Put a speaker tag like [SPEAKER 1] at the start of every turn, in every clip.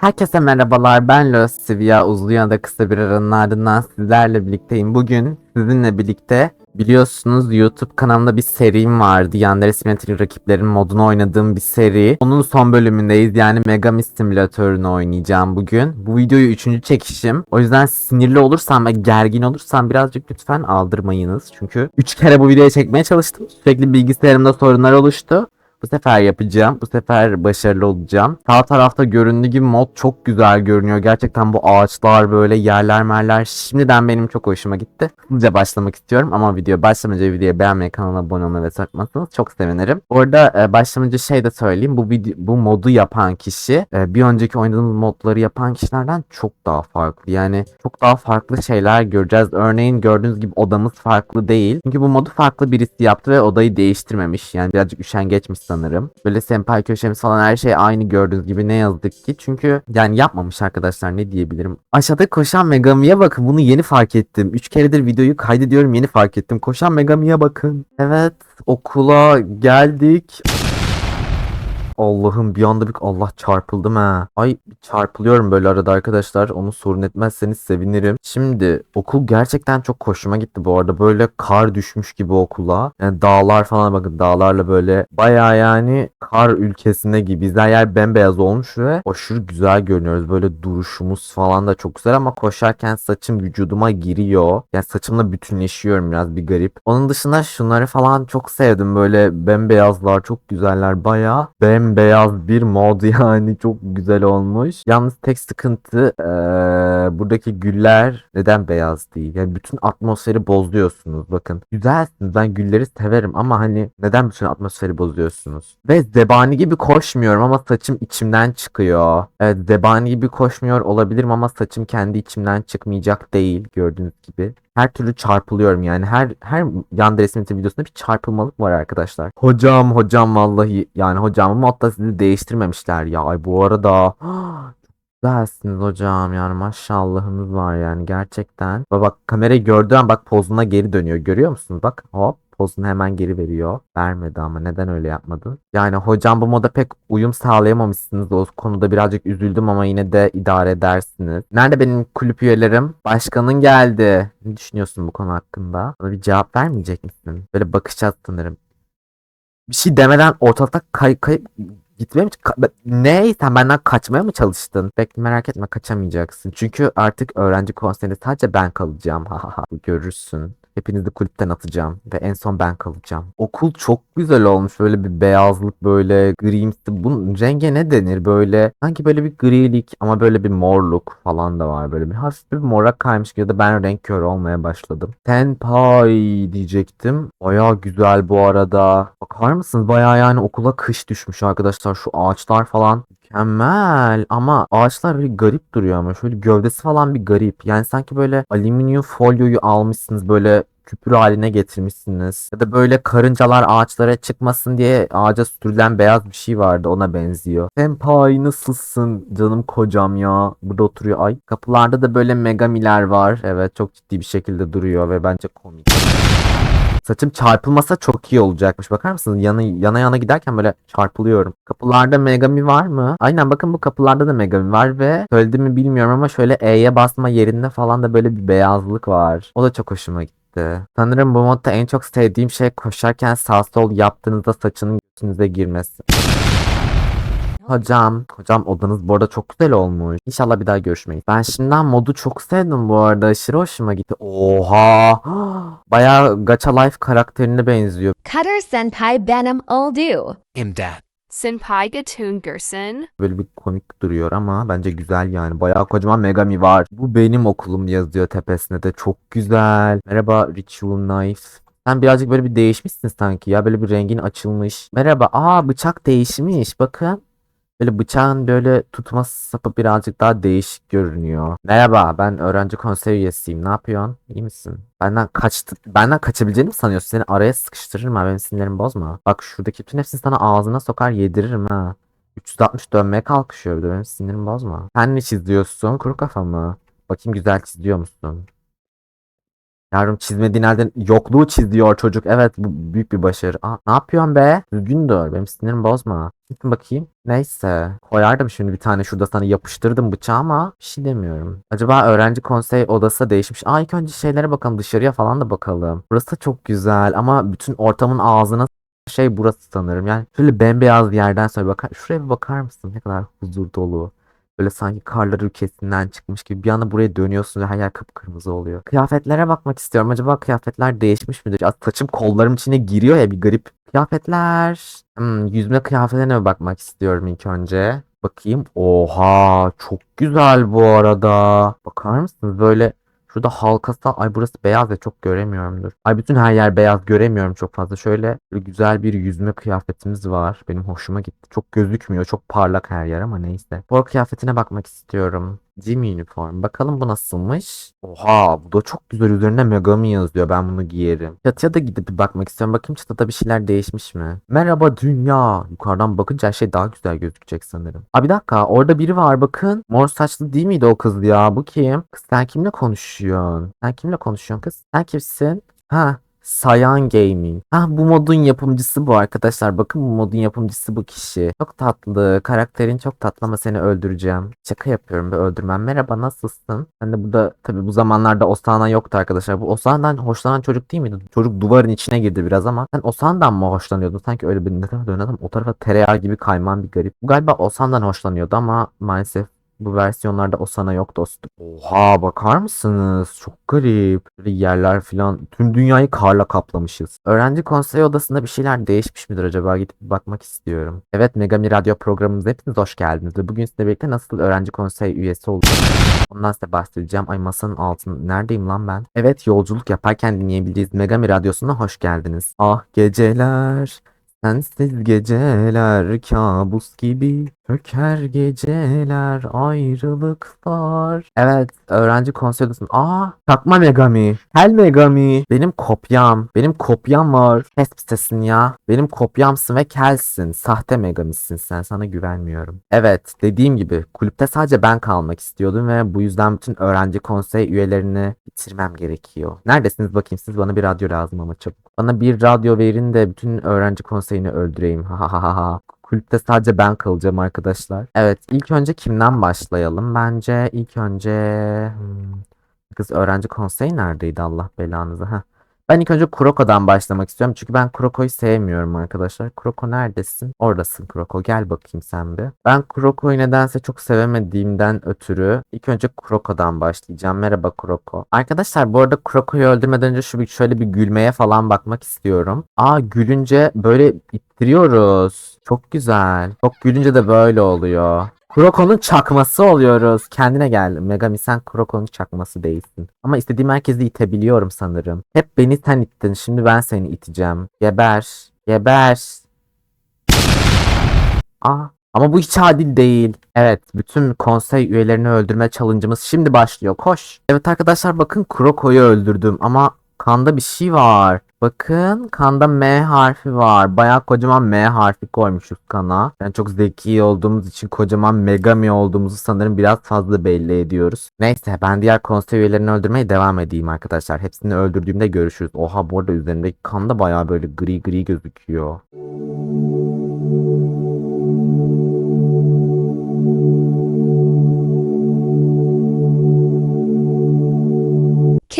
[SPEAKER 1] Herkese merhabalar ben Los Sivya uzun ya da kısa bir aranın ardından sizlerle birlikteyim. Bugün sizinle birlikte biliyorsunuz YouTube kanalımda bir serim vardı. Yandere Simulator rakiplerin modunu oynadığım bir seri. Onun son bölümündeyiz yani Megami Simülatörünü oynayacağım bugün. Bu videoyu üçüncü çekişim. O yüzden sinirli olursam ve gergin olursam birazcık lütfen aldırmayınız. Çünkü 3 kere bu videoyu çekmeye çalıştım. Sürekli bilgisayarımda sorunlar oluştu. Bu sefer yapacağım. Bu sefer başarılı olacağım. Sağ tarafta göründüğü gibi mod çok güzel görünüyor. Gerçekten bu ağaçlar böyle yerler merler şimdiden benim çok hoşuma gitti. Hızlıca başlamak istiyorum ama video başlamadan önce videoyu beğenmeyi, kanala abone olmayı ve takmasanız çok sevinirim. Orada e, başlamadan şey de söyleyeyim. Bu video, bu modu yapan kişi e, bir önceki oynadığımız modları yapan kişilerden çok daha farklı. Yani çok daha farklı şeyler göreceğiz. Örneğin gördüğünüz gibi odamız farklı değil. Çünkü bu modu farklı birisi yaptı ve odayı değiştirmemiş. Yani birazcık üşengeçmiş sanırım. Böyle senpai köşemiz falan her şey aynı gördüğünüz gibi ne yazık ki. Çünkü yani yapmamış arkadaşlar ne diyebilirim. Aşağıda koşan Megami'ye bakın bunu yeni fark ettim. 3 keredir videoyu kaydediyorum yeni fark ettim. Koşan Megami'ye bakın. Evet okula geldik. Allah'ım bir anda bir Allah çarpıldım ha. Ay çarpılıyorum böyle arada arkadaşlar. Onu sorun etmezseniz sevinirim. Şimdi okul gerçekten çok hoşuma gitti bu arada. Böyle kar düşmüş gibi okula. Yani dağlar falan bakın dağlarla böyle baya yani kar ülkesinde gibi. Bizler yer bembeyaz olmuş ve aşırı güzel görünüyoruz. Böyle duruşumuz falan da çok güzel ama koşarken saçım vücuduma giriyor. Yani saçımla bütünleşiyorum biraz bir garip. Onun dışında şunları falan çok sevdim. Böyle bembeyazlar çok güzeller. Baya bembeyaz bir mod yani çok güzel olmuş. Yalnız tek sıkıntı eee, buradaki güller neden beyaz değil? Yani bütün atmosferi bozuyorsunuz bakın. Güzelsiniz ben gülleri severim ama hani neden bütün atmosferi bozuyorsunuz? Ve zebani gibi koşmuyorum ama saçım içimden çıkıyor. Evet zebani gibi koşmuyor olabilirim ama saçım kendi içimden çıkmayacak değil gördüğünüz gibi. Her türlü çarpılıyorum yani her her yan resim videosunda bir çarpılmalık var arkadaşlar. Hocam hocam vallahi yani hocam modda sizi değiştirmemişler ya. Ay bu arada Güzelsiniz hocam yani maşallahınız var yani gerçekten. Bak, bak kamerayı gördüğü bak pozuna geri dönüyor görüyor musunuz? Bak hop pozunu hemen geri veriyor. Vermedi ama neden öyle yapmadın? Yani hocam bu moda pek uyum sağlayamamışsınız. O konuda birazcık üzüldüm ama yine de idare edersiniz. Nerede benim kulüp üyelerim? Başkanın geldi. Ne düşünüyorsun bu konu hakkında? Bana bir cevap vermeyecek misin? Böyle bakacağız sanırım. Bir şey demeden ortalıkta kay kay gitmeye mi? ne? Sen benden kaçmaya mı çalıştın? Pek merak etme kaçamayacaksın. Çünkü artık öğrenci konserinde sadece ben kalacağım. Ha ha ha. Görürsün. Hepinizi kulüpten atacağım ve en son ben kalacağım. Okul çok güzel olmuş. Böyle bir beyazlık böyle grimsi. Bunun renge ne denir? Böyle sanki böyle bir grilik ama böyle bir morluk falan da var. Böyle bir hafif bir mora kaymış ya da ben renk körü olmaya başladım. Senpai diyecektim. Baya güzel bu arada. Bakar mısınız? Baya yani okula kış düşmüş arkadaşlar. Şu ağaçlar falan Mükemmel ama ağaçlar böyle garip duruyor ama şöyle gövdesi falan bir garip. Yani sanki böyle alüminyum folyoyu almışsınız böyle küpür haline getirmişsiniz. Ya da böyle karıncalar ağaçlara çıkmasın diye ağaca sürülen beyaz bir şey vardı ona benziyor. Senpai nasılsın canım kocam ya. Burada oturuyor ay. Kapılarda da böyle megamiler var. Evet çok ciddi bir şekilde duruyor ve bence komik. Saçım çarpılmasa çok iyi olacakmış. Bakar mısınız? Yana yana, yana giderken böyle çarpılıyorum. Kapılarda Megami var mı? Aynen bakın bu kapılarda da Megami var ve söyledi mi bilmiyorum ama şöyle E'ye basma yerinde falan da böyle bir beyazlık var. O da çok hoşuma gitti. Sanırım bu modda en çok sevdiğim şey koşarken sağ sol yaptığınızda saçının götünüze girmesi. Hocam, hocam odanız bu arada çok güzel olmuş. İnşallah bir daha görüşmeyiz. Ben şimdiden modu çok sevdim bu arada. Aşırı hoşuma gitti. Oha! Bayağı Gacha Life karakterine benziyor.
[SPEAKER 2] Cutter Senpai Benham Oldu.
[SPEAKER 3] Imdat.
[SPEAKER 4] Senpai Gatun Gerson.
[SPEAKER 1] Böyle bir komik duruyor ama bence güzel yani. Bayağı kocaman Megami var. Bu benim okulum yazıyor tepesine de. Çok güzel. Merhaba Ritual Knife. Sen birazcık böyle bir değişmişsin sanki ya. Böyle bir rengin açılmış. Merhaba. Aa bıçak değişmiş. Bakın. Böyle bıçağın böyle tutma sapı birazcık daha değişik görünüyor. Merhaba ben öğrenci konser üyesiyim. Ne yapıyorsun? İyi misin? Benden kaçtı, benden kaçabileceğini mi sanıyorsun? Seni araya sıkıştırırım ha. Benim sinirlerimi bozma. Bak şuradaki bütün hepsini sana ağzına sokar yediririm ha. 360 dönmeye kalkışıyor benim sinirimi bozma. Sen ne çiziyorsun? Kuru kafa mı? Bakayım güzel çiziyor musun? Yavrum çizmediğin halde yokluğu çiziyor çocuk. Evet bu büyük bir başarı. Aa, ne yapıyorsun be? Düzgün dur. Benim sinirimi bozma. Gittin bakayım. Neyse. Koyardım şimdi bir tane şurada sana yapıştırdım bıçağı ama bir şey demiyorum. Acaba öğrenci konsey odası da değişmiş. Aa ilk önce şeylere bakalım dışarıya falan da bakalım. Burası da çok güzel ama bütün ortamın ağzına şey burası sanırım. Yani şöyle bembeyaz bir yerden sonra bakar. Şuraya bir bakar mısın? Ne kadar huzur dolu. Böyle sanki karlar ülkesinden çıkmış gibi bir anda buraya dönüyorsun ve her yer kıpkırmızı oluyor. Kıyafetlere bakmak istiyorum. Acaba kıyafetler değişmiş midir? Ya saçım kollarım içine giriyor ya bir garip. Kıyafetler. Hmm, yüzme kıyafetlerine bakmak istiyorum ilk önce. Bakayım. Oha çok güzel bu arada. Bakar mısınız böyle Şurada halkası ay burası beyaz ya çok göremiyorumdur. Ay bütün her yer beyaz göremiyorum çok fazla. Şöyle güzel bir yüzme kıyafetimiz var. Benim hoşuma gitti. Çok gözükmüyor. Çok parlak her yer ama neyse. Spor kıyafetine bakmak istiyorum. Gym uniform. Bakalım bu nasılmış? Oha bu da çok güzel. Üzerine Megami yazıyor. Ben bunu giyerim. Çatıya da gidip bir bakmak istiyorum. Bakayım çatıda bir şeyler değişmiş mi? Merhaba dünya. Yukarıdan bakınca her şey daha güzel gözükecek sanırım. Aa bir dakika. Orada biri var bakın. Mor saçlı değil miydi o kız ya? Bu kim? Kız sen kimle konuşuyorsun? Sen kimle konuşuyorsun kız? Sen kimsin? Ha Sayan Gaming. Ha bu modun yapımcısı bu arkadaşlar. Bakın bu modun yapımcısı bu kişi. Çok tatlı. Karakterin çok tatlı ama seni öldüreceğim. Şaka yapıyorum ve öldürmem. Merhaba nasılsın? Ben de burada tabii bu zamanlarda Osana yoktu arkadaşlar. Bu Osana'dan hoşlanan çocuk değil miydi? Çocuk duvarın içine girdi biraz ama sen Osana'dan mı hoşlanıyordun? Sanki öyle bir ne tarafa dönelim. O tarafa tereyağı gibi kayman bir garip. Bu galiba Osan'dan hoşlanıyordu ama maalesef bu versiyonlarda Osana yok dostum. Oha bakar mısınız? Çok garip. Böyle yerler filan. Tüm dünyayı karla kaplamışız. Öğrenci konsey odasında bir şeyler değişmiş midir acaba? Gidip bakmak istiyorum. Evet Megami Radyo programımıza hepiniz hoş geldiniz. Ve bugün sizinle birlikte nasıl öğrenci konsey üyesi oldum. Ondan size bahsedeceğim. Ay masanın altında. Neredeyim lan ben? Evet yolculuk yaparken dinleyebildiğiniz Megami Radyosu'na hoş geldiniz. Ah geceler. Sensiz geceler kabus gibi Çöker geceler ayrılıklar. Evet öğrenci konsey odasında. Aa takma Megami. Tel Megami. Benim kopyam. Benim kopyam var. Kes sitesin ya. Benim kopyamsın ve kelsin. Sahte Megami'sin sen. Sana güvenmiyorum. Evet dediğim gibi kulüpte sadece ben kalmak istiyordum ve bu yüzden bütün öğrenci konsey üyelerini bitirmem gerekiyor. Neredesiniz bakayım siz bana bir radyo lazım ama çabuk. Bana bir radyo verin de bütün öğrenci konseyini öldüreyim. Ha ha ha ha. Kulüpte sadece ben kalacağım arkadaşlar. Evet ilk önce kimden başlayalım? Bence ilk önce... Hmm, Kız öğrenci konseyi neredeydi Allah belanızı? Heh. Ben ilk önce Kuroko'dan başlamak istiyorum. Çünkü ben Kuroko'yu sevmiyorum arkadaşlar. Kuroko neredesin? Oradasın Kuroko. Gel bakayım sen bir. Ben Kuroko'yu nedense çok sevemediğimden ötürü ilk önce Kuroko'dan başlayacağım. Merhaba Kuroko. Arkadaşlar bu arada Kuroko'yu öldürmeden önce şu bir şöyle bir gülmeye falan bakmak istiyorum. Aa gülünce böyle ittiriyoruz. Çok güzel. Çok gülünce de böyle oluyor. Kuroko'nun çakması oluyoruz. Kendine gel. Megami sen Kuroko'nun çakması değilsin. Ama istediğim herkesi itebiliyorum sanırım. Hep beni sen ittin. Şimdi ben seni iteceğim. Geber. Geber. Aa. Ama bu hiç adil değil. Evet, bütün konsey üyelerini öldürme challenge'ımız şimdi başlıyor. Koş. Evet arkadaşlar bakın Kuroko'yu öldürdüm ama kanda bir şey var. Bakın kanda M harfi var. Bayağı kocaman M harfi koymuşuz kana. Yani çok zeki olduğumuz için kocaman Megami olduğumuzu sanırım biraz fazla belli ediyoruz. Neyse ben diğer konsey üyelerini öldürmeye devam edeyim arkadaşlar. Hepsini öldürdüğümde görüşürüz. Oha bu arada üzerindeki kan da bayağı böyle gri gri gözüküyor.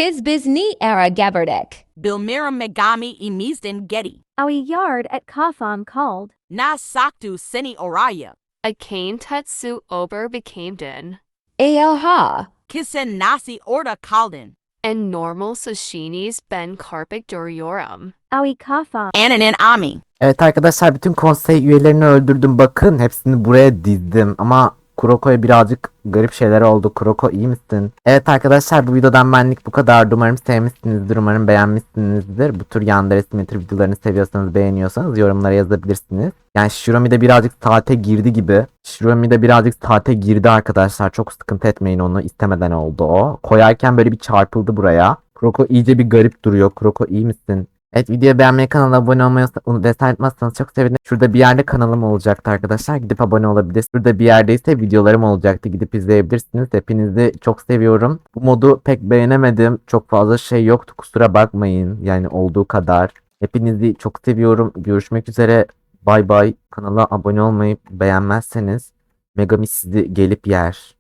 [SPEAKER 2] Kiz Bizni Era Gabardek.
[SPEAKER 3] Bilmira Megami Imizden Getty.
[SPEAKER 5] Our yard at Kafam called.
[SPEAKER 3] Na Saktu Seni Oraya.
[SPEAKER 6] A cane Tetsu Ober became din,
[SPEAKER 2] Aoha.
[SPEAKER 3] Kisen Nasi Orda Kalden.
[SPEAKER 6] and normal Sashini's Ben Carpic Doriorum.
[SPEAKER 5] Aoi Kafam.
[SPEAKER 3] Ananin Ami.
[SPEAKER 1] Evet arkadaşlar bütün konsey üyelerini öldürdüm. Bakın hepsini buraya dizdim. Ama Kuroko'ya birazcık garip şeyler oldu. Kuroko iyi misin? Evet arkadaşlar bu videodan benlik bu kadar. Umarım sevmişsinizdir. Umarım beğenmişsinizdir. Bu tür yanda resimmetri videolarını seviyorsanız beğeniyorsanız yorumlara yazabilirsiniz. Yani Shiromi de birazcık saate girdi gibi. Shiromi de birazcık saate girdi arkadaşlar. Çok sıkıntı etmeyin onu. istemeden oldu o. Koyarken böyle bir çarpıldı buraya. Kuroko iyice bir garip duruyor. Kuroko iyi misin? Evet videoyu beğenmeyi kanala abone olmayı vesaire etmezseniz çok sevinirim. Şurada bir yerde kanalım olacaktı arkadaşlar. Gidip abone olabilirsiniz. Şurada bir yerde ise videolarım olacaktı. Gidip izleyebilirsiniz. Hepinizi çok seviyorum. Bu modu pek beğenemedim. Çok fazla şey yoktu. Kusura bakmayın. Yani olduğu kadar. Hepinizi çok seviyorum. Görüşmek üzere. Bay bay. Kanala abone olmayı beğenmezseniz Megami sizi gelip yer.